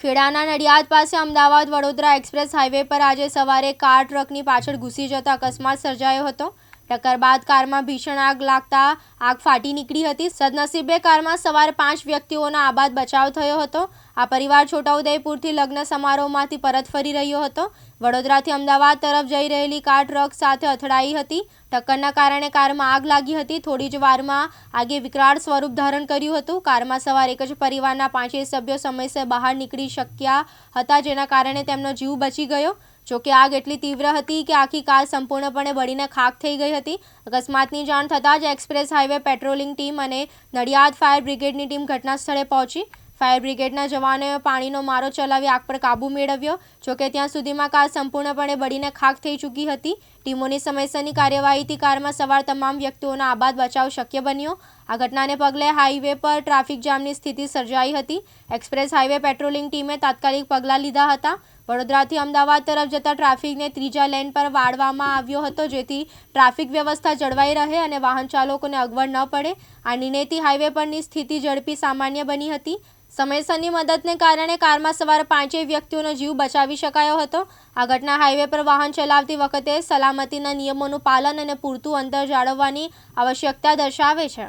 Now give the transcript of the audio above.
ખેડાના નડિયાદ પાસે Ahmedabad Vadodara express highway પર આજે સવારે કાર ટ્રકની પાછળ ઘૂસી જતા અકસ્માત સર્જાયો હતો. ટક્કર બાદ કારમાં ભીષણ આગ લાગતા આગ ફાટી નીકળી હતી. સદનસીબે કારમાં સવાર પાંચ વ્યક્તિઓના આબાદ બચાવ થયો હતો. આ પરિવાર છોટાઉદેપુરથી લગ્ન સમારોહમાંથી પરત ફરી રહ્યો હતો. વડોદરાથી અમદાવાદ તરફ જઈ રહેલી કાર ટ્રક સાથે અથડાઈ હતી. ટક્કરના કારણે કારમાં આગ લાગી હતી. થોડી જ વારમાં આગે વિકરાળ સ્વરૂપ ધારણ કર્યું હતું. કારમાં સવાર એક જ પરિવારના પાંચેય સભ્યો સમયસર બહાર નીકળી શક્યા હતા, જેના કારણે તેમનો જીવ બચી ગયો. જોકે આગ એટલી તીવ્ર હતી કે આખી કાર સંપૂર્ણપણે બળીને ખાખ થઈ ગઈ હતી. અકસ્માતની જાણ થતાં જ એક્સપ્રેસ હાઈવે પેટ્રોલિંગ ટીમ અને નડિયાદ ફાયર બ્રિગેડની ટીમ ઘટના સ્થળે પહોંચી. ફાયર બ્રિગેડના જવાનોએ પાણીનો મારો ચલાવી આગ પર કાબૂ મેળવ્યો, જોકે ત્યાં સુધીમાં કાર સંપૂર્ણપણે બળીને ખાખ થઈ ચૂકી હતી. ટીમોની સમયસરની કાર્યવાહીથી કારમાં સવાર તમામ વ્યક્તિઓનો આબાદ બચાવ શક્ય બન્યો. આ ઘટનાને પગલે હાઈવે પર ટ્રાફિક જામની સ્થિતિ સર્જાઈ હતી. એક્સપ્રેસ હાઈવે પેટ્રોલિંગ ટીમે તાત્કાલિક પગલાં લીધા હતા. વડોદરાથી અમદાવાદ તરફ જતા ટ્રાફિકને ત્રીજા લેન પર વાળવામાં આવ્યો હતો, જેથી ટ્રાફિક વ્યવસ્થા જળવાઈ રહે અને વાહન ચાલકોને અગવડ ન પડે. આ નિનેતી હાઈવે પરની સ્થિતિ ઝડપી સામાન્ય બની હતી. સમયસરની મદદને કારણે કારમાં સવાર પાંચેય વ્યક્તિઓનો જીવ બચાવી શકાયો હતો. આ ઘટના હાઈવે પર વાહન ચલાવતી વખતે સલામતીના નિયમોનું પાલન અને પૂરતું અંતર જાળવવાની આવશ્યકતા દર્શાવે છે.